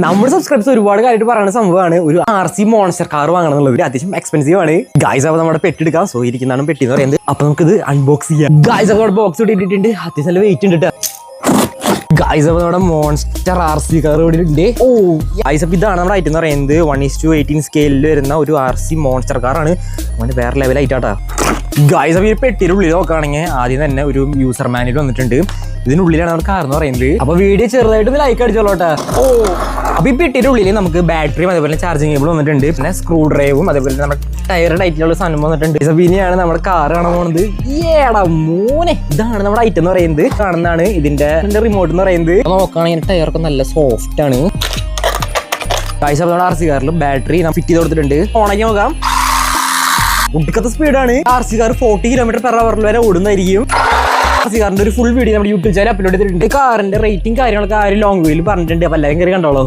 നമ്മുടെ സബ്സ്ക്രൈബ്സ് ഒരുപാട് കാര്യമായിട്ട് പറയുന്ന സംഭവമാണ്. ഒരു ആർ സി മോൺസ്റ്റർ കാർ വാങ്ങണം എന്നുള്ളത് ഒരു അത്യാവശ്യം എക്സ്പെൻസീവ് ആണ്. ഗായ്സ് അപ്പോൾ നമ്മുടെ പെട്ടെടുക്കാം സോ ഇരിക്കുന്നതാണ് പെട്ടി എന്ന് പറയുന്നത്. അപ്പൊ നമുക്ക് ഇത് അൺബോക്സ് ചെയ്യാം. ഗായ്സ് അപ്പോൾ നമ്മുടെ ബോക്സ് ഇട്ടിട്ടുണ്ട്. അത്യാവശ്യം നല്ല വെയിറ്റ് ഉണ്ട് ഗായ്സ് അപ്പോൾ നമ്മുടെ മോൺസ്റ്റർ ആർ സി കാർ ഇവിടെ ഉണ്ട് ഓ ഗായ്സ് അപ്പോൾ ഇതാണ് നമ്മുടെ ഐറ്റം എന്ന് പറയുന്നത്. വൺ ഈസ് ടു എയ്റ്റീൻ സ്കെയിലിൽ വരുന്ന ഒരു ആർ സി മോൺസ്റ്റർ കാറാണ് അവന് വേറെ ലെവൽ ആയിട്ടാ ഗായ്സ് അപ്പോൾ ഈ പെട്ടിയുടെ ഉള്ളിൽ നോക്കുകയാണെങ്കിൽ ആദ്യം തന്നെ ഒരു യൂസർ മാനുവൽ വന്നിട്ടുണ്ട്. ഇതിനുള്ളിലാണ് നമ്മുടെ കാർ എന്ന് പറയുന്നത്. അപ്പോൾ വീഡിയോ ചെറുതായിട്ട് ലൈക്ക് അടിച്ചോളട്ടെ ഓ അപ്പോൾ ഉള്ളിൽ നമുക്ക് ബാറ്ററിയും അതേപോലെ ചാർജിങ് കേബിൾ വന്നിട്ടുണ്ട്. പിന്നെ സ്ക്രൂ ഡ്രൈവും അതേപോലെ നമ്മുടെ ടയർ ടൈറ്റിലുള്ള സാധനം വന്നിട്ടുണ്ട്. പിന്നെയാണ് നമ്മുടെ കാർ കാണാൻ പോകുന്നത് ഏടാ മോനെ ഇതാണ് നമ്മുടെ ഐറ്റം എന്ന് പറയുന്നത്. കാണുന്നതാണ് ഇതിന്റെ റിമോട്ട് എന്ന് പറയുന്നത്. നോക്കുകയാണെങ്കിൽ ടയറൊക്കെ നല്ല സോഫ്റ്റ് ആണ്. കാഴ്ച നമ്മുടെ ആർ സി കാറിലും ബാറ്ററി ഫിറ്റ് ചെയ്ത് കൊടുത്തിട്ടുണ്ട്. ഓണാക്കി നോക്കാം. ഒടുക്കത്തെ സ്പീഡാണ് R C car forty kilometre per അവറിൽ വരെ ഓടുന്നതായിരിക്കും. ആർ സി കാറിന്റെ ഒരു ഫുൾ വീഡിയോ നമ്മുടെ യൂട്യൂബ് ചാനൽ അപ്ലോഡ് ചെയ്തിട്ടുണ്ട്. കാറിന്റെ റേറ്റിംഗ് കാര്യങ്ങളൊക്കെ ആ ഒരു ലോങ് വീൽ പറഞ്ഞിട്ടുണ്ട്. അപ്പൊ എല്ലാവരും കയറി കണ്ടോളൂ.